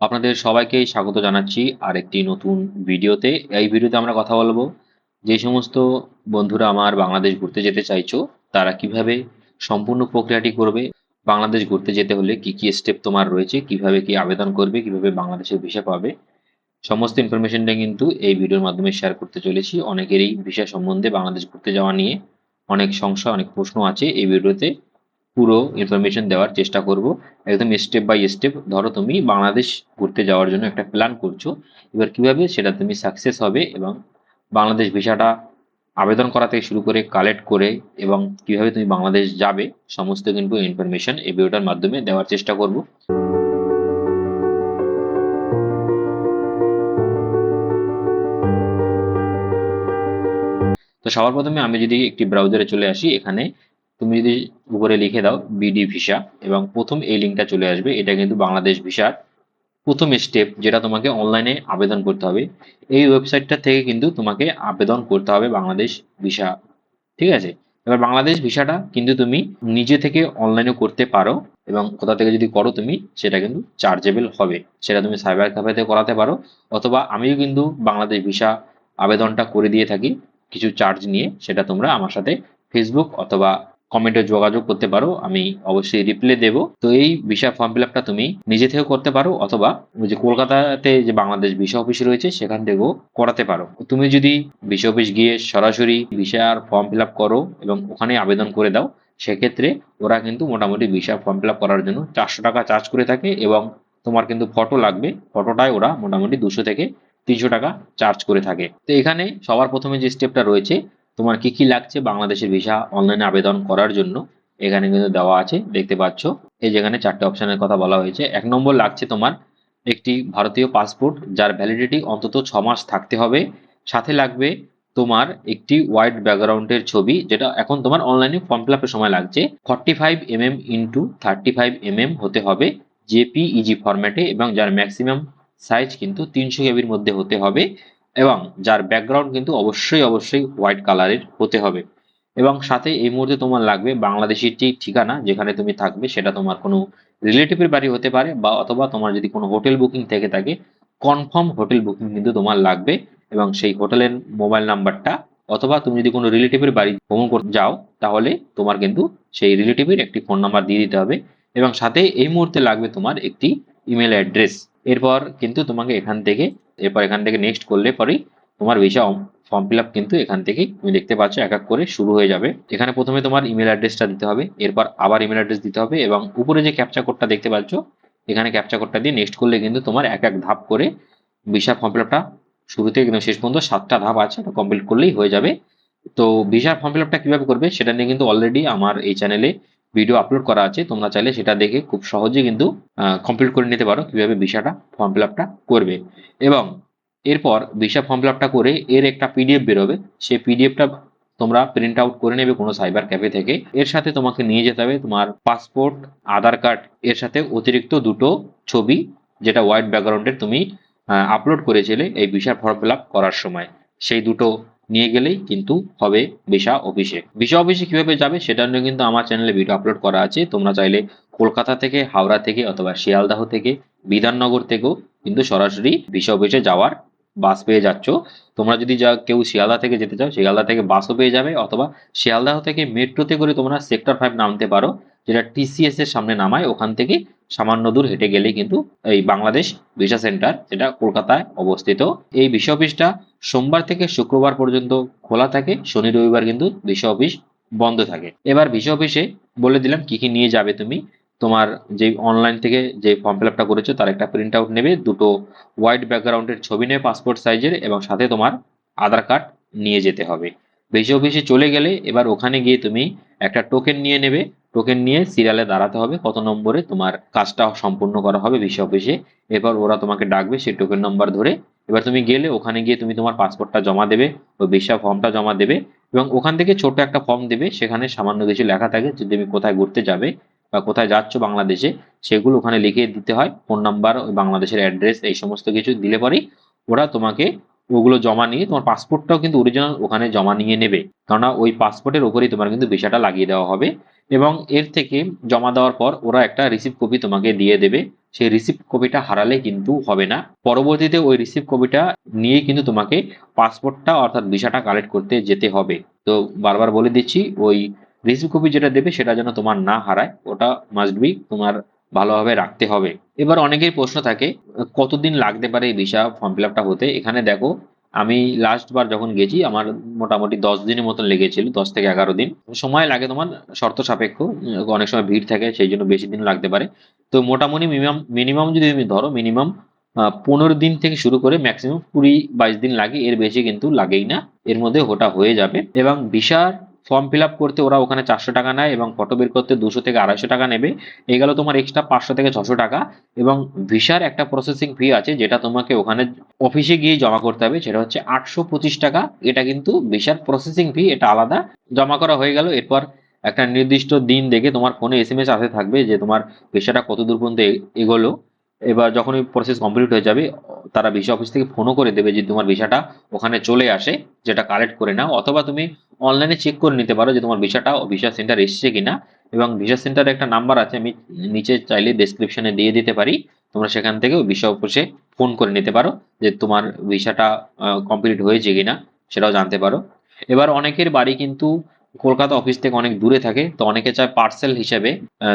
আপনাদের সবাইকে স্বাগত জানাচ্ছি আর একটি নতুন ভিডিওতে। এই ভিডিওতে আমরা কথা বলব যে সমস্ত বন্ধুরা আমার বাংলাদেশ ঘুরতে যেতে চাইছো, তারা কীভাবে সম্পূর্ণ প্রক্রিয়াটি করবে, বাংলাদেশ ঘুরতে যেতে হলে কি কি স্টেপ তোমার রয়েছে, কীভাবে কি আবেদন করবে, কীভাবে বাংলাদেশের ভিসা পাবে, সমস্ত ইনফরমেশনটা কিন্তু এই ভিডিওর মাধ্যমে শেয়ার করতে চলেছি। অনেকেরই ভিসা সম্বন্ধে বাংলাদেশ ঘুরতে যাওয়া নিয়ে অনেক সংশয়, অনেক প্রশ্ন আছে এই ভিডিওতে। পুরো ইনফরমেশন দেওয়ার চেষ্টা করব। একদম স্টেপ বাই স্টেপ ধরো তুমি বাংলাদেশ ঘুরতে যাওয়ার জন্য একটা প্ল্যান করছ। এবার কীভাবে? সেটা তুমি সাকসেস হবে এবং বাংলাদেশ ভিসাটা আবেদন করা থেকে শুরু করে কালেক্ট করে এবং কীভাবে তুমি বাংলাদেশ যাবে, সমস্ত কিন্তু ইনফরমেশন এই ভিডিওটার মাধ্যমে দেওয়ার চেষ্টা করব। তো সবার প্রথমে আমি যদি একটি ব্রাউজারে চলে আসি, এখানে তুমি যদি উপরে লিখে দাও বিডি ভিসা এবং প্রথম এই লিঙ্কটা চলে আসবে, এটা কিন্তু বাংলাদেশ ভিসার প্রথম স্টেপ যেটা তোমাকে অনলাইনে আবেদন করতে হবে। এই ওয়েবসাইটটা থেকে কিন্তু তোমাকে আবেদন করতে হবে বাংলাদেশ ভিসা ঠিক আছে? এবার বাংলাদেশ ভিসাটা কিন্তু তুমি নিজে থেকে অনলাইনে করতে পারো এবং কোথা থেকে যদি করো তুমি, সেটা কিন্তু চার্জেবল হবে। সেটা তুমি সাইবার ক্যাফেতে করাতে পারো অথবা আমিও কিন্তু বাংলাদেশ ভিসা আবেদনটা করে দিয়ে থাকি, কিছু চার্জ নিয়ে, সেটা তোমরা আমার সাথে ফেসবুক অথবা কমেন্টে যোগাযোগ করতে পারো, আমি অবশ্যই রিপ্লাই দেবো। তো এই ভিসা ফর্ম ফিল আপটা তুমি নিজে থেকেও করতে পারো, অথবা যে কলকাতাতে যে বাংলাদেশ ভিসা অফিস রয়েছে, সেখান থেকেও করাতে পারো। তুমি যদি ভিসা অফিস গিয়ে সরাসরি ভিসার ফর্ম ফিল আপ করো এবং ওখানে আবেদন করে দাও, সেক্ষেত্রে ওরা কিন্তু মোটামুটি ভিসা ফর্ম ফিল আপ করার জন্য চারশো টাকা চার্জ করে থাকে এবং তোমার কিন্তু ফটো লাগবে। ফটোটায় ওরা মোটামুটি দুশো থেকে তিনশো টাকা চার্জ করে থাকে। তো এখানে সবার প্রথমে যে স্টেপটা রয়েছে তোমার কি কি লাগছে বাংলাদেশের ভিসা অনলাইনে আবেদন করার জন্য? এখানে কিন্তু দেওয়া আছে, দেখতে পাচ্ছ। এই যেখানে চারটে অপশনের কথা বলা হয়েছে। এক নম্বর লাগছে তোমার একটি ভারতীয় পাসপোর্ট, যার ভ্যালিডিটি অন্তত ছ মাস থাকতে হবে। সাথে লাগবে তোমার একটি হোয়াইট ব্যাকগ্রাউন্ডের ছবি, যেটা এখন তোমার অনলাইনে ফর্ম ফিল আপের সময় লাগছে। Forty five M M into thirty five M M হতে হবে জেপিইজি ফরম্যাটে এবং যার ম্যাক্সিমাম সাইজ কিন্তু তিনশো কেবির মধ্যে হতে হবে। এবং যার ব্যাকগ্রাউন্ড কিন্তু অবশ্যই অবশ্যই হোয়াইট কালারের হতে হবে। এবং সাথে এই মুহূর্তে তোমার লাগবে বাংলাদেশের যে ঠিকানা, যেখানে তুমি থাকবে, সেটা তোমার কোনো রিলেটিভের বাড়ি হতে পারে বা অথবা তোমার যদি কোনো হোটেল বুকিং থেকে থাকে কনফার্ম হোটেল বুকিং কিন্তু তোমার লাগবে। এবং সেই হোটেলের মোবাইল নাম্বারটা অথবা তুমি যদি কোনো রিলেটিভের বাড়ি ভ্রমণ করতে যাও, তাহলে তোমার কিন্তু সেই রিলেটিভের একটি ফোন নাম্বার দিয়ে দিতে হবে। এবং সাথে এই মুহূর্তে লাগবে তোমার একটি ইমেল অ্যাড্রেস এরপর কিন্তু তোমাকে এখান থেকে এরপর এখান থেকে নেক্সট করলে পরেই তোমার ভিসা ফর্ম ফিল আপ কিন্তু এখান থেকে তুমি দেখতে পাচ্ছ এক এক করে শুরু হয়ে যাবে। এখানে প্রথমে তোমার ইমেল অ্যাড্রেসটা দিতে হবে, এরপর আবার ইমেল অ্যাড্রেস দিতে হবে এবং উপরে যে ক্যাপচা কোডটা দেখতে পাচ্ছ, এখানে ক্যাপচা কোডটা দিয়ে নেক্সট করলে কিন্তু তোমার এক এক ধাপ করে ভিসা ফর্ম ফিল আপটা শুরু থেকে একদম শেষ পর্যন্ত সাতটা ধাপ আছে এটা কমপ্লিট করলেই হয়ে যাবে। তো ভিসা ফর্ম ফিল আপটা কীভাবে করবে সেটা নিয়ে কিন্তু অলরেডি আমার এই চ্যানেলে ভিডিও আপলোড করা আছে, তোমরা চাইলে সেটা দেখে খুব সহজে কিন্তু কমপ্লিট করে নিতে পারো কীভাবে ভিসাটা ফর্ম ফিল করবে। এবং এরপর ভিসা ফর্ম ফিল করে এর একটা পিডিএফ বেরোবে। সেই পিডিএফটা তোমরা প্রিন্ট আউট করে নেবে কোনো সাইবার ক্যাফে থেকে। এর সাথে তোমাকে নিয়ে যেতে হবে তোমার পাসপোর্ট আধার কার্ড এর সাথে অতিরিক্ত দুটো ছবি, যেটা হোয়াইট ব্যাকগ্রাউন্ডের তুমি আপলোড করেছিলে এই ভিসা ফর্ম ফিল করার সময়। সেই দুটো নিয়ে গেলেই কিন্তু হবে ভিসা অফিসে ভিসা অফিসে কীভাবে যাবে সেটা নিয়ে কিন্তু আমার চ্যানেলে ভিডিও আপলোড করা আছে। তোমরা চাইলে কলকাতা থেকে, হাওড়া থেকে অথবা শিয়ালদাহ থেকে, বিধাননগর থেকেও কিন্তু সরাসরি ভিসা অফিসে যাওয়ার বাস পেয়ে যাচ্ছ। তোমরা যদি যা কেউ শিয়ালদা থেকে যেতে চাও, শিয়ালদা থেকে বাসও পেয়ে যাবে অথবা শিয়ালদাহ থেকে মেট্রোতে করে তোমরা সেক্টর ফাইভ নামতে পারো, যেটা টিসিএস এর সামনে নামায়। ওখান থেকে সামান্য দূর হেঁটে গেলেই কিন্তু এই বাংলাদেশ ভিসা সেন্টার যেটা কলকাতায় অবস্থিত। এই ভিসা অফিসটা সোমবার থেকে শুক্রবার পর্যন্ত খোলা থাকে। শনি, রবিবার কিন্তু ভিসা অফিস বন্ধ থাকে। এবার ভিসা অফিসে বলে দিলাম কি কি নিয়ে যাবে তুমি। তোমার যে অনলাইন থেকে যে ফর্ম ফিল আপটা করেছ, তার একটা প্রিন্ট আউট নেবে, দুটো হোয়াইট ব্যাকগ্রাউন্ডের ছবি নেবে পাসপোর্ট সাইজের এবং সাথে তোমার আধার কার্ড নিয়ে যেতে হবে। ভিসা অফিসে চলে গেলে এবার ওখানে গিয়ে তুমি একটা টোকেন নিয়ে নেবে। টোকেন নিয়ে সিরিয়ালে দাঁড়াতে হবে, কত নম্বরে তোমার কাজটা সম্পূর্ণ করা হবে ভিসা অফিসে। এবার ওরা তোমাকে ডাকবে সেই টোকেন নম্বর ধরে। এবার তুমি গেলে ওখানে গিয়ে তুমি তোমার পাসপোর্টটা জমা দেবে, ওই ভিসা ফর্মটা জমা দেবে এবং ওখান থেকে ছোট একটা ফর্ম দেবে, সেখানে সামান্য কিছু লেখা থাকে যে তুমি কোথায় ঘুরতে যাবে বা কোথায় যাচ্ছ বাংলাদেশে, সেগুলো ওখানে লিখে দিতে হয় ফোন নাম্বার ওই বাংলাদেশের অ্যাড্রেস এই সমস্ত কিছু দিলে পরেই ওরা তোমাকে ওগুলো জমা নিয়ে, তোমার পাসপোর্টটাও কিন্তু অরিজিনাল ওখানে জমা নিয়ে নেবে। কেননা ওই পাসপোর্টের উপরেই তোমার কিন্তু ভিসাটা লাগিয়ে দেওয়া হবে এবং এর থেকে জমা দেওয়ার পর ওরা একটা রিসিভ কপি তোমাকে দিয়ে দেবে। সেই রিসিপ্ট কপিটা হারালে কিন্তু হবে না। পরবর্তীতে ওই রিসিপ্ট কপিটা নিয়ে কিন্তু তোমাকে পাসপোর্টটা অর্থাৎ ভিসাটা কালেক্ট করতে যেতে হবে। তো বারবার বলে দিচ্ছি, ওই রিসিপ্ট কপি যেটা দেবে সেটা যেন তোমার না হারায়, ওটা মাস্ট বি তোমার ভালোভাবে রাখতে হবে। এবার অনেকের প্রশ্ন থাকে, কতদিন লাগতে পারে এই ভিসা ফর্ম ফিল আপটা হতে? এখানে দেখো আমি লাস্ট বার যখন গেছি, আমার মোটামুটি দশ দিনের মতন লেগেছিল, দশ থেকে এগারো দিন। সময় লাগে তোমার, শর্ত সাপেক্ষ অনেক সময় ভিড় থাকে, সেই জন্য বেশি দিন লাগতে পারে। তো মোটামুটি মিনিমাম মিনিমাম যদি তুমি ধরো মিনিমাম পনেরো দিন থেকে শুরু করে ম্যাক্সিমাম কুড়ি বাইশ দিন লাগে, এর বেশি কিন্তু লাগেই না। এর মধ্যে ওটা হয়ে যাবে। এবং ভিসার ফর্ম ফিল করতে ওরা ওখানে চারশো টাকা নেয় এবং ফটো বের করতে দুশো থেকে আড়াইশো টাকা নেবে। এই গেল তোমার এক্সট্রা পাঁচশো থেকে ছশো টাকা এবং ভিসার একটা প্রসেসিং ফি আছে যেটা তোমাকে ওখানে অফিসে গিয়ে জমা করতে হবে। সেটা হচ্ছে আটশো পঁচিশ টাকা। এটা কিন্তু ভিসার প্রসেসিং ফি এটা আলাদা। জমা করা হয়ে গেল। এরপর একটা নির্দিষ্ট দিন দেখে তোমার ফোনে এস এম এস আসতে থাকবে যে তোমার ভিসাটা কত দূর পর্যন্ত এগোলো। এবার যখন ওই প্রসেস কমপ্লিট হয়ে যাবে, তারা ভিসা অফিস থেকে ফোনও করে দেবে যে তোমার ভিসাটা ওখানে চলে আসে। যেটা কালেক্ট করে নাও, অথবা তুমি অনলাইনে চেক করে নিতে পারো যে তোমার ভিসাটা ভিসা সেন্টার এসছে কিনা। এবং ভিসা সেন্টারে একটা নাম্বার আছে, আমি নিচে চাইলে ডেসক্রিপশনে দিয়ে দিতে পারি। তোমরা সেখান থেকেও ভিসা অফিসে ফোন করে নিতে পারো যে তোমার ভিসাটা কমপ্লিট হয়েছে কিনা, সেটাও জানতে পারো। এবার অনেকের বাড়ি কিন্তু কলকাতা অফিস থেকে অনেক দূরে থাকে, তো অনেকে চায় পার্সেল হিসেবে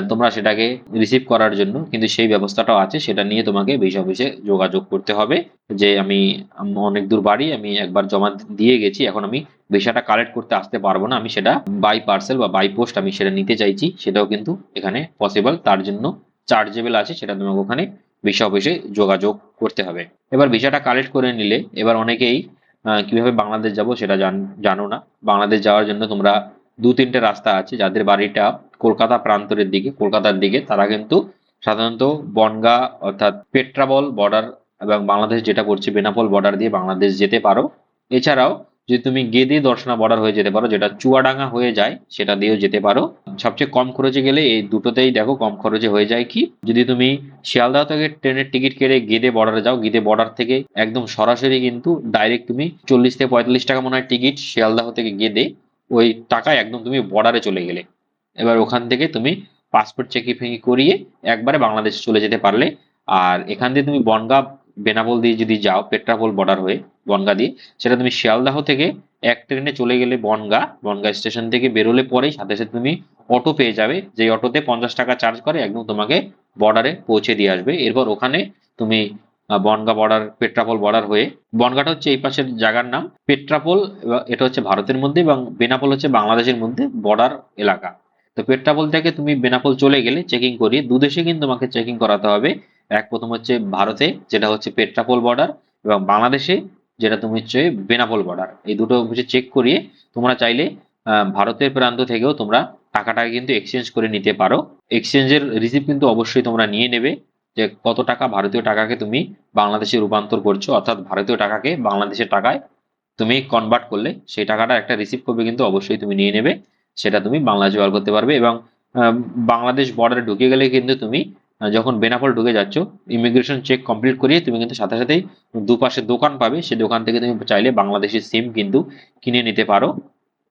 তোমরা সেটাকে রিসিভ করার জন্য, কিন্তু সেই ব্যবস্থাটাও আছে, সেটা নিয়ে তোমাকে বেশ অফিসে যোগাযোগ করতে হবে, যে আমি অনেক দূর বাড়ি, আমি একবার জমা দিয়ে গেছি, এখন আমি ভিসাটা কালেক্ট করতে আসতে পারব না, আমি সেটা বাই পার্সেল বা বাই পোস্ট আমি সেটা নিতে চাইছি, সেটাও কিন্তু এখানে পসিবল তার জন্য চার্জেবল আছে, সেটা তোমাকে ওখানে ভিসা অফিসে যোগাযোগ করতে হবে। এবার ভিসাটা কালেক্ট করে নিলে, এবার অনেকেই কীভাবে বাংলাদেশ যাব সেটা জান- না। বাংলাদেশ যাওয়ার জন্য তোমরা দু তিনটে রাস্তা আছে, যাদের বাড়িটা কলকাতা প্রান্তরের দিকে, কলকাতার দিকে। তারা কিন্তু সাধারণত বনগা অর্থাৎ পেট্রাবল বর্ডার এবং বাংলাদেশ যেটা করছে, বেনাপোল বর্ডার দিয়ে বাংলাদেশ যেতে পারো। এছাড়াও যদি তুমি গেদে দর্শনা বর্ডার হয়ে যেতে পারো, যেটা চুয়াডাঙ্গা হয়ে যায়, সেটা দিয়েও যেতে পারো। সবচেয়ে কম খরচে গেলে এই দুটোতেই দেখো কম খরচে হয়ে যায় কি? যদি তুমি শিয়ালদহ থেকে ট্রেনের টিকিট কেটে গেদে বর্ডারে যাও, গেদে বর্ডার থেকে একদম সরাসরি কিন্তু ডাইরেক্ট তুমি চল্লিশ থেকে পঁয়তাল্লিশ টাকা মনে হয় টিকিট শিয়ালদাহ থেকে গেদে ওই টাকায় একদম তুমি বর্ডারে চলে গেলে। এবার ওখান থেকে তুমি পাসপোর্ট চেকি ফেকি করিয়ে একবারে বাংলাদেশ চলে যেতে পারলে। আর এখান দিয়ে তুমি বনগা বেনাপোল দিয়ে যদি যাও, পেট্রাপোল বর্ডার হয়ে, বনগা দিয়ে, সেটা তুমি শিয়ালদাহ থেকে এক ট্রেনে চলে গেলে বনগা বনগা স্টেশন থেকে বেরোলে পরেই সাথে সাথে তুমি অটো পেয়ে যাবে। যে অটোতে পঞ্চাশ টাকা চার্জ করে, একদম তোমাকে বর্ডারে পৌঁছে দিয়ে আসবে। এরপর ওখানে তুমি বনগা বর্ডার পেট্রাপোল বর্ডার হয়ে, বনগাটা হচ্ছে এই পাশের জায়গার নাম, পেট্রাপোল এটা হচ্ছে ভারতের মধ্যে এবং বেনাপোল হচ্ছে বাংলাদেশের মধ্যে বর্ডার এলাকা। তো পেট্রাপোল থেকে তুমি বেনাপোল চলে গেলে চেকিং করিয়ে, দুদেশে কিন্তু তোমাকে চেকিং করাতে হবে। এক প্রথম হচ্ছে ভারতে, যেটা হচ্ছে পেট্রাপোল বর্ডার, এবং বাংলাদেশে, যেটা তুমি হচ্ছে বেনাপোল বর্ডার। এই দুটো হচ্ছে চেক করিয়ে তোমরা চাইলে ভারতের প্রান্ত থেকেও তোমরা টাকাটাকে কিন্তু এক্সচেঞ্জ করে নিতে পারো। এক্সচেঞ্জের রিসিপ্ট কিন্তু অবশ্যই তোমরা নিয়ে নেবে যে কত টাকা ভারতীয় টাকাকে তুমি বাংলাদেশে রূপান্তর করছ, অর্থাৎ ভারতীয় টাকাকে বাংলাদেশের টাকায় তুমি কনভার্ট করলে সেই টাকাটা একটা রিসিপ্ট করবে কিন্তু অবশ্যই তুমি নিয়ে নেবে, সেটা তুমি বাংলাদেশে ব্যবহার করতে পারবে। এবং বাংলাদেশ বর্ডারে ঢুকে গেলে কিন্তু তুমি যখন বেনাপোল ঢুকে যাচ্ছ ইমিগ্রেশন চেক কমপ্লিট করিয়ে তুমি কিন্তু সাথে সাথেই দুপাশে দোকান পাবে। সেই দোকান থেকে তুমি চাইলে বাংলাদেশি সিম কিন্তু কিনে নিতে পারো।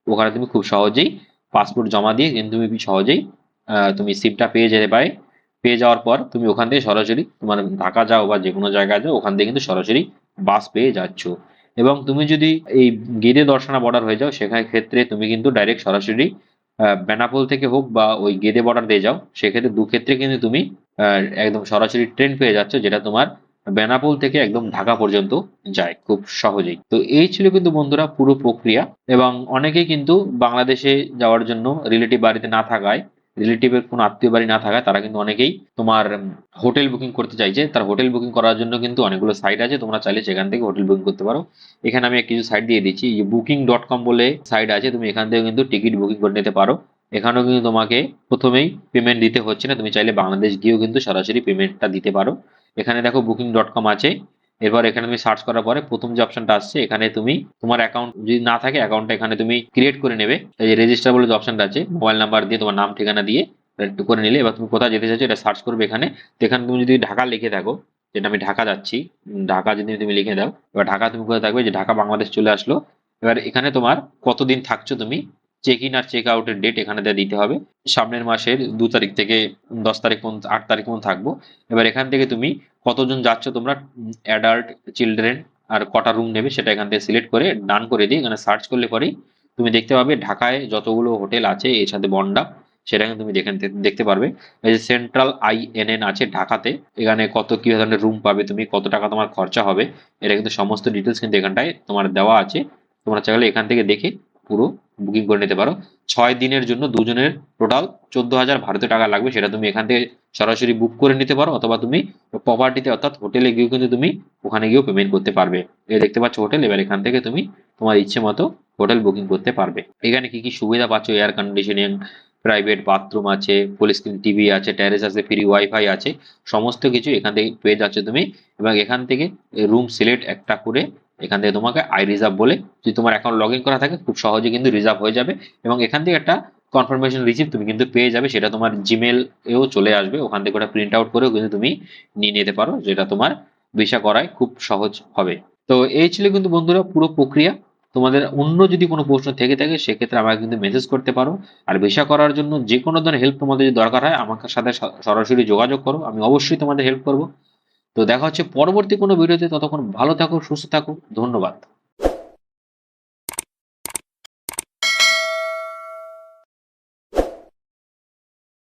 ওখানে তুমি খুব সহজেই পাসপোর্ট জমা দিয়ে কিন্তু তুমি সহজেই তুমি সিমটা পেয়ে যেতে পারে। পেয়ে যাওয়ার পর তুমি ওখান থেকে সরাসরি তোমার ঢাকা যাও বা যে কোনো জায়গায় যাও, ওখান থেকে কিন্তু সরাসরি বাস পেয়ে যাচ্ছ। এবং তুমি যদি এই গেদে দর্শনা বর্ডার হয়ে যাও, সেখানে ক্ষেত্রে তুমি কিন্তু ডাইরেক্ট সরাসরি বেনাপোল থেকে হোক বা ওই গেদে বর্ডার দিয়ে যাও, সেক্ষেত্রে দু ক্ষেত্রে কিন্তু তুমি একদম সরাসরি ট্রেন পেয়ে যাচ্ছ, যেটা তোমার বেনাপোল থেকে একদম ঢাকা পর্যন্ত যায় খুব সহজেই। তো এই ছিল কিন্তু বন্ধুরা পুরো প্রক্রিয়া এবং অনেকেই কিন্তু বাংলাদেশে যাওয়ার জন্য রিলেটিভ বাড়িতে না থাকায় রিলেটিভের কোনো আত্মীয় বাড়ি না থাকায় তারা কিন্তু অনেকেই তোমার হোটেল বুকিং করতে চাইছে তার হোটেল বুকিং করার জন্য কিন্তু অনেকগুলো সাইট আছে, তোমরা চাইলে সেখান থেকে হোটেল বুকিং করতে পারো। এখানে আমি কিছু সাইট দিয়ে দিচ্ছি বুকিং ডট কম বলে সাইট আছে, তুমি এখান থেকে কিন্তু টিকিট বুকিং করে নিতে পারো। এখানেও কিন্তু তোমাকে প্রথমেই পেমেন্ট দিতে হচ্ছে না, তুমি চাইলে বাংলাদেশ গিয়েও কিন্তু সরাসরি পেমেন্টটা দিতে পারো। এখানে দেখো বুকিং ডট কম আছে এরপর এখানে তুমি সার্চ করার পরে প্রথম যে অপশনটা আসছে, এখানে তুমি তোমার অ্যাকাউন্ট যদি না থাকে অ্যাকাউন্টটা এখানে তুমি ক্রিয়েট করে নেবে। এই রেজিস্টার বলে যে অপশনটা আছে মোবাইল নাম্বার দিয়ে তোমার নাম, ঠিকানা দিয়ে একটু করে নিলে, এবার তুমি কোথায় যেতে চাইছো এটা সার্চ করবে এখানে। তো এখানে তুমি যদি ঢাকা লিখে থাকো, যেটা আমি ঢাকা যাচ্ছি ঢাকা যদি তুমি লিখে দাও, এবার ঢাকা তুমি কোথায় থাকবে? যে ঢাকা, বাংলাদেশ চলে আসলো। এবার এখানে তোমার কতদিন থাকছো তুমি? চেক ইন আর চেক আউটের ডেট এখানে দিতে হবে। সামনের মাসের দু তারিখ থেকে দশ তারিখ পর্যন্ত, আট তারিখ পর্যন্ত থাকব। এবার এখান থেকে তুমি কতজন যাচ্ছ তোমরা অ্যাডাল্ট চিলড্রেন আর কটা রুম নেবে সেটা এখান থেকে সিলেক্ট করে ডান করে দিয়ে এখানে সার্চ করলে পরেই তুমি দেখতে পাবে ঢাকায় যতগুলো হোটেল আছে, এর সাথে বন্ডা, সেটা কিন্তু তুমি দেখে দেখতে পারবে। এই যে সেন্ট্রাল আই এন এন আছে ঢাকাতে, এখানে কত কি ধরনের রুম পাবে তুমি, কত টাকা তোমার খরচা হবে, এটা কিন্তু সমস্ত ডিটেলস কিন্তু এখানটায় তোমার দেওয়া আছে। তোমরা চাইলে এখান থেকে দেখে পুরো বুকিং করে নিতে পারো। ছয় দিনের জন্য দুজনের টোটাল চোদ্দ হাজার ভারতীয় টাকা লাগবে। সেটা তুমি এখান থেকে সরাসরি বুক করে নিতে পারো অথবা তুমি প্রপার্টিতে অর্থাৎ হোটেলে গিয়েও কিন্তু তুমি ওখানে গিয়েও পেমেন্ট করতে পারবে। এ দেখতে পাচ্ছ হোটেল এবার এখান থেকে তুমি তোমার ইচ্ছে মতো হোটেল বুকিং করতে পারবে। এখানে কি কি সুবিধা পাচ্ছ? এয়ার কন্ডিশনিং প্রাইভেট বাথরুম আছে ফুল স্ক্রিন টিভি আছে ট্যারেস আছে ফ্রি ওয়াইফাই আছে, সমস্ত কিছু এখান থেকে পেয়ে যাচ্ছে তুমি। এবং এখান থেকে রুম সিলেক্ট একটা করে এখান থেকে তোমাকে আই রিজার্ভ বলে যদি তোমার অ্যাকাউন্ট লগ ইন করা থাকে, খুব সহজে কিন্তু রিজার্ভ হয়ে যাবে এবং এখান থেকে একটা কনফার্মেশন রিসিভ তুমি কিন্তু পেয়ে যাবে, সেটা তোমার জিমেল এও চলে আসবে। ওখান থেকে ওটা প্রিন্ট আউট করেও কিন্তু তুমি নিয়ে নিতে পারো, যেটা তোমার ভিসা করায় খুব সহজ হবে। তো এই ছিল কিন্তু বন্ধুরা পুরো প্রক্রিয়া। তোমাদের অন্য যদি কোনো প্রশ্ন থেকে থাকে, সেক্ষেত্রে আমাকে কিন্তু মেসেজ করতে পারো। আর ভিসা করার জন্য যে কোনো ধরনের হেল্প তোমাদের যদি দরকার হয় আমার সাথে সরাসরি যোগাযোগ করো। আমি অবশ্যই তোমাদের হেল্প করব। তো দেখা হচ্ছে পরবর্তী কোনো ভিডিওতে ততক্ষণ ভালো থাকো সুস্থ থাকো ধন্যবাদ।